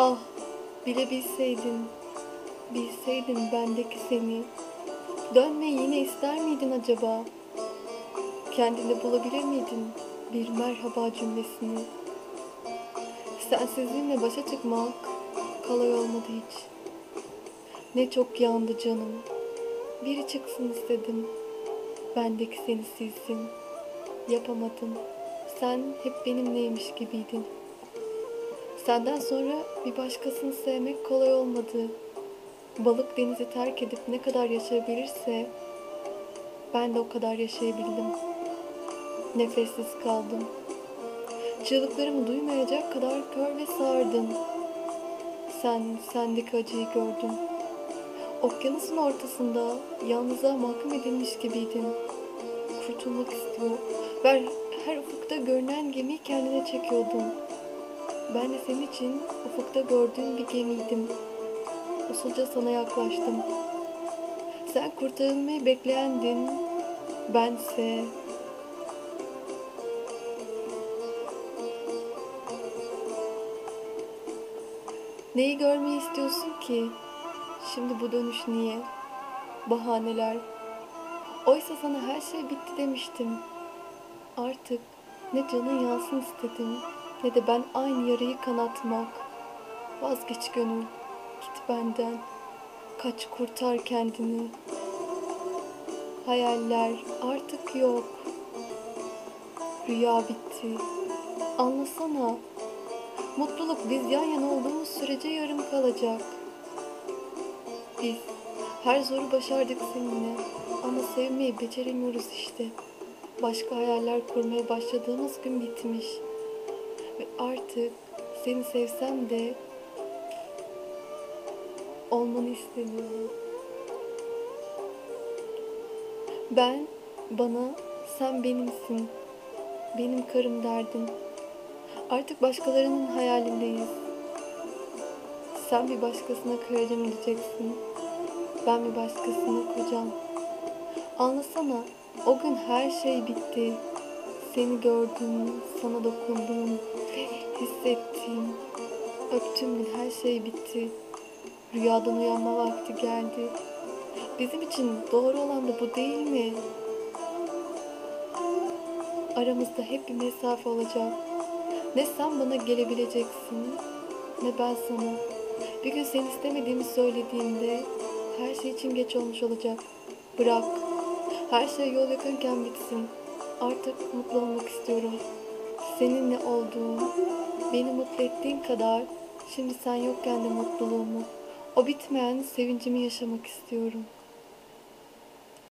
Ah, bile bilseydin, bilseydin bendeki seni. Dönmeyi yine ister miydin acaba? Kendini bulabilir miydin bir merhaba cümlesini? Sensizliğinle başa çıkmak kolay olmadı hiç. Ne çok yandı canım. Biri çıksın istedim. Bendeki seni silsin. Yapamadım. Sen hep benimleymiş gibiydin. Senden sonra bir başkasını sevmek kolay olmadı. Balık denizi terk edip ne kadar yaşayabilirse ben de o kadar yaşayabildim. Nefessiz kaldım. Çığlıklarımı duymayacak kadar kör ve sağırdım. Sen sendeki acıyı gördün. Okyanusun ortasında yalnızlığa mahkum edilmiş gibiydin. Kurtulmak istiyor ve her ufukta görünen gemiyi kendine çekiyordun. Ben de senin için ufukta gördüğün bir gemiydim. Usulca sana yaklaştım. Sen kurtarılmayı bekleyendin. Bense Neyi görmeyi istiyorsun ki? Şimdi bu dönüş niye? Bahaneler. Oysa sana her şey bitti demiştim. Artık ne canın yansın istedim ne de ben aynı yarayı kanatmak. Vazgeç gönül, git benden. Kaç kurtar kendini. Hayaller artık yok. Rüya bitti. Anlasana. Mutluluk biz yan yana olduğumuz sürece yarım kalacak. Biz her zoru başardık seninle ama sevmeyi beceremiyoruz işte. Başka hayaller kurmaya başladığımız gün bitmiş. Ve artık seni sevsem de olmanı istemiyorum. Ben bana sen benimsin. Benim karım derdin. Artık başkalarının hayalindeyiz. Sen bir başkasına karım diyeceksin. Ben bir başkasına kocam. Anlasana o gün her şey bitti. Seni gördüm, sana dokundum, hissettim. Öptüm gün her şey bitti. Rüyadan uyanma vakti geldi. Bizim için doğru olan da bu değil mi? Aramızda hep bir mesafe olacak. Ne sen bana gelebileceksin, ne ben sana. Bir gün seni istemediğimi söylediğimde her şey için geç olmuş olacak. Bırak. Her şey yol yakınken bitsin. Artık mutlu olmak istiyorum. Seninle olduğum, beni mutlu ettiğin kadar şimdi sen yokken de mutluluğumu, o bitmeyen sevincimi yaşamak istiyorum.''